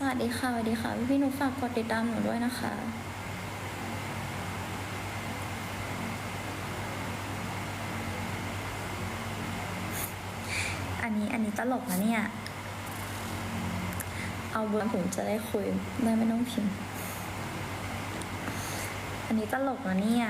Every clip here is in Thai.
สวัสดีค่ะสวัสดีค่ะ พี่พี่หนูฝากกดติดตามหนูด้วยนะคะอันนี้อันนี้ตลกนะเนี่ย เอาบนผมจะได้คุยได้ไม่ต้องพิมพ์ อันนี้ตลกนะเนี่ย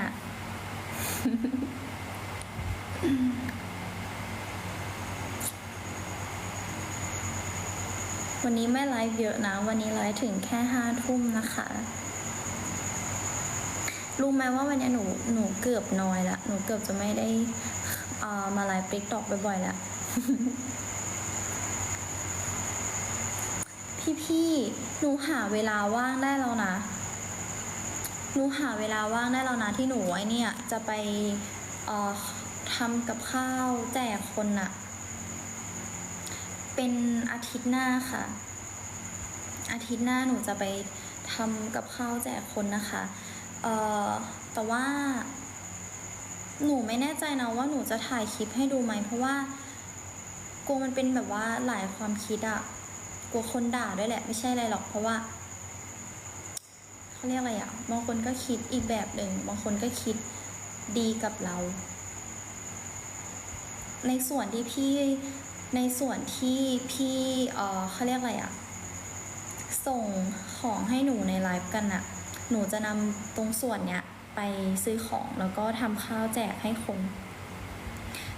วันนี้ไม่ไลฟ์เยอะนะ วันนี้ไลฟ์ถึงแค่ห้าทุ่มนะคะรู้ไหมว่าวันนี้หนูหนูเกือบน้อยละหนูเกือบจะไม่ได้อ่อมาไลฟ์ติ๊กตอกบ่อยๆล้วพี่ๆหนูหาเวลาว่างได้แล้วนะหนูหาเวลาว่างได้แล้วนะที่หนูไอ้เนี่ยจะไปอ่อทำกับข้าวแจกคนน่ะ เป็นอาทิตย์หน้าค่ะ อาทิตย์หน้าหนูจะไปทำกับข้าวแจกคนนะคะเอ่อแต่ว่า หนูไม่แน่ใจนะว่าหนูจะถ่ายคลิปให้ดูไหมเพราะว่ากลัวมันเป็นแบบว่าหลายความคิดอะกลัวคนด่าด้วยแหละ ไม่ใช่อะไรหรอกเพราะว่าเขาเรียกอะไรอะบางคนก็คิดอีกแบบหนึ่งบางคนก็คิดดีกับเรา ในส่วนที่พี่ ในส่วนที่พี่เออเขาเรียกอะไรอะส่งของให้หนูในไลฟ์กันอะหนูจะนำตรงส่วนเนี้ยไปซื้อของแล้วก็ทำข้าวแจกให้คน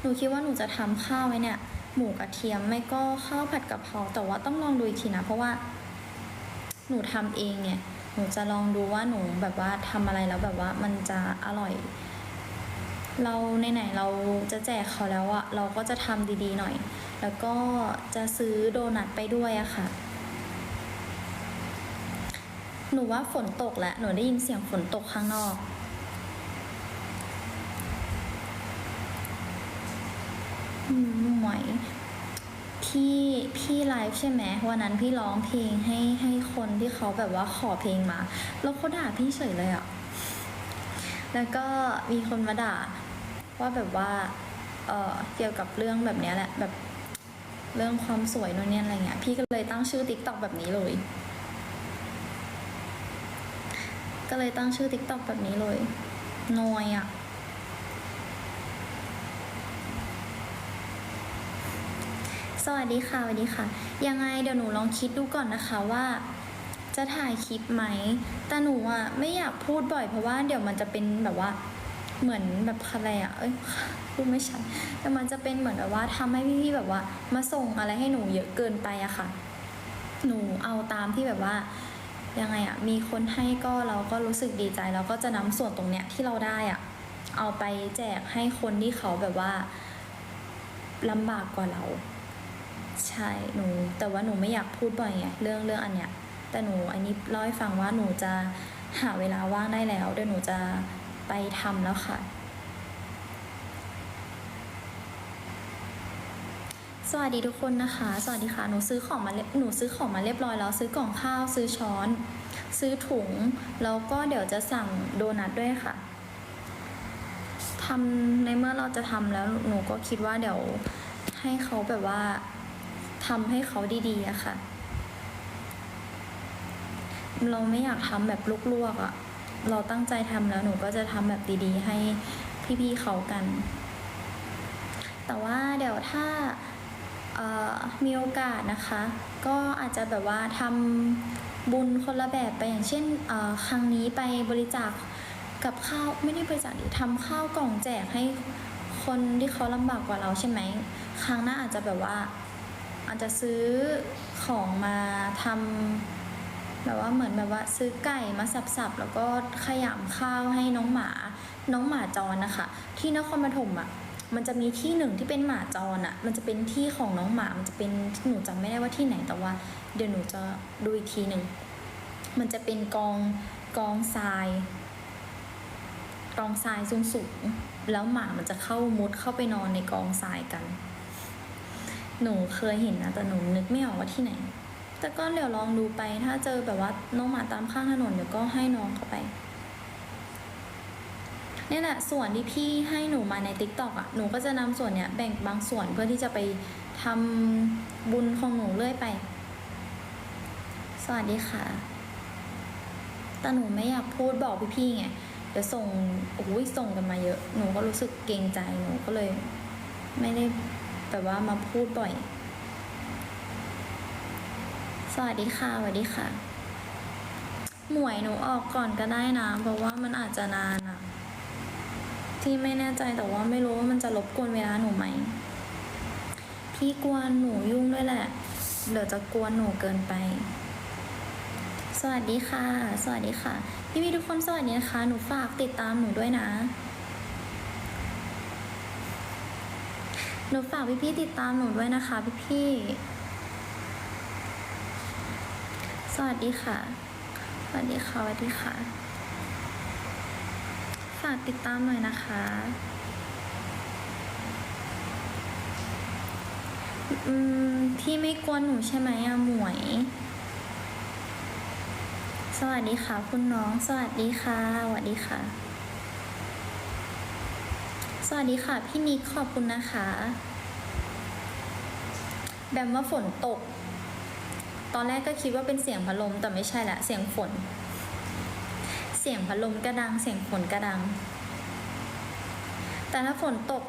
หนูคิดว่าหนูจะทำข้าวไว้เนี่ย หมูกระเทียมไม่ก็ข้าวผัดกะเพราแต่ว่าต้องลองดูอีกทีนะเพราะว่า หนูทำเองเนี่ย หนูจะลองดูว่าหนูแบบว่าทำอะไรแล้วแบบว่ามันจะอร่อย เราไหนๆเราจะแจกเขาแล้วอะเราก็จะทำดีๆหน่อย แล้วก็จะซื้อโดนัทไปด้วยอะค่ะ หนูว่าฝนตกแล้วหนูได้ยินเสียงฝนตกข้างนอกอืมหมวยพี่พี่ไลฟ์ใช่ไหมวันนั้นพี่ร้องเพลงให้ให้คนที่เขาแบบว่าขอเพลงมา แล้วเขาด่าพี่เฉยเลยอะแล้วก็มีคนมาด่า ว่าแบบว่าเออเกี่ยวกับเรื่องแบบนี้แหละแบบเรื่องความสวยนู่นนี่อะไรเงี้ยพี่ก็เลยตั้งชื่อติ๊กต็อกแบบนี้เลย ก็เลยตั้งชื่อติ๊กต็อกแบบนี้เลยนอยอะสวัสดีค่ะสวัสดีค่ะ ยังไงเดี๋ยวหนูลองคิดดูก่อนนะคะว่า จะถ่ายคลิปไหมแต่หนูอะไม่อยากพูดบ่อยเพราะว่าเดี๋ยวมันจะเป็นแบบว่า เหมือนแบบอะไรอะเอ้ยพูดไม่ชัดแต่มันจะเป็นเหมือนแบบว่าทำให้พี่ๆแบบว่า มาส่งอะไรให้หนูเยอะเกินไปอะค่ะ หนูเอาตามที่แบบว่ายังไงอะมีคนให้ก็เราก็รู้สึกดีใจเราก็จะนำส่วนตรงเนี้ยที่เราได้อะเอาไปแจกให้คนที่เขาแบบว่าลำบากกว่าเรา ใช่หนู แต่ว่าหนูไม่อยากพูดบ่อยไงเรื่องเรื่องอันเนี้ยแต่หนูอันนี้เล่าให้ฟังว่าหนูจะหาเวลาว่างได้แล้วเดี๋ยวหนูจะ ไปทำแล้วค่ะ สวัสดีทุกคนนะคะ สวัสดีค่ะ หนูซื้อของมาหนูซื้อของมาเรียบร้อยแล้วซื้อกล่องข้าวซื้อช้อน ซื้อถุง แล้วก็เดี๋ยวจะสั่งโดนัทด้วยค่ะทำในเมื่อเราจะทำแล้วหนูก็คิดว่าเดี๋ยวให้เขาแบบว่าทำให้เขาดีๆอะค่ะ เราไม่อยากทำแบบลวกๆอะ เราตั้งใจทำแล้วหนูก็จะทำแบบดีๆ ให้พี่ๆเขากัน แต่ว่าเดี๋ยวถ้ามีโอกาสนะคะ ก็อาจจะแบบว่าทำบุญคนละแบบไปอย่างเช่นครั้งนี้ไปบริจาคกับข้าวไม่ได้บริจาคทำข้าวกล่องแจกให้คนที่เขาลำบากกว่าเราใช่ไหมครั้งหน้าอาจจะแบบว่า อาจจะซื้อของมาทำ แบบว่าเหมือนแบบว่าซื้อไก่มาสับๆแล้วก็ขยำข้าวให้น้องหมา น้องหมาจรนะคะ ที่นครปฐมอะมันจะมีที่หนึ่งที่เป็นหมาจรอะ มันจะเป็นที่ของน้องหมา มันจะเป็นหนูจำไม่ได้ว่าที่ไหนแต่ว่า เดี๋ยวหนูจะดูอีกทีหนึ่ง มันจะเป็นกองกองทรายกองทรายสูงสูงๆแล้วหมามันจะเข้ามุดเข้าไปนอนในกองทรายกัน หนูเคยเห็นนะแต่หนูนึกไม่ออกว่าที่ไหน แต่ก็เดี๋ยวลองดูไป ถ้าเจอแบบว่าน้องหมาตามข้างถนนเดี๋ยวก็ให้น้องเขาไปเนี่ยแหละส่วนที่พี่ให้หนูมาในติ๊กต็อกอะหนูก็จะนำส่วนเนี้ยแบ่งบางส่วนเพื่อที่จะไปทำบุญของหนูเรื่อยไป สวัสดีค่ะ แต่หนูไม่อยากพูดบอกพี่ๆไงเดี๋ยวส่งโอ้ยส่งกันมาเยอะ หนูก็รู้สึกเกรงใจหนูก็เลย ไม่ได้แบบว่ามาพูดบ่อย สวัสดีค่ะสวัสดีค่ะ หมวยหนูออกก่อนก็ได้นะ เพราะว่ามันอาจจะนานอะที่ไม่แน่ใจแต่ว่าไม่รู้ว่ามันจะรบกวนเวลาหนูไหม พี่กวนหนูยุ่งด้วยแหละ เดี๋ยวจะกวนหนูเกินไป สวัสดีค่ะ สวัสดีค่ะ พี่พี่ทุกคนสวัสดีนะคะ หนูฝากติดตามหนูด้วยนะ หนูฝากพี่พี่ติดตามหนูด้วยนะคะพี่พี่ๆส วัสดีค่ะ สวัสดีค่ะสวัสดีค่ะ ฝากติดตามหน่อยนะคะ อืมพี่ไม่กวนหนูใช่ไหมอะหมวย สวัสดีค่ะ คุณน้อง สวัสดีค่ะ สวัสดีค่ะ สวัสดีค่ะ พี่นิกขอบคุณนะคะ แบมว่าฝนตก ตอนแรกก็คิดว่าเป็นเสียงพัดลมแต่ไม่ใช่ละเสียงฝน เสียงพัดลมกระดังเสียงฝนกระดัง แต่ถ้าฝนตก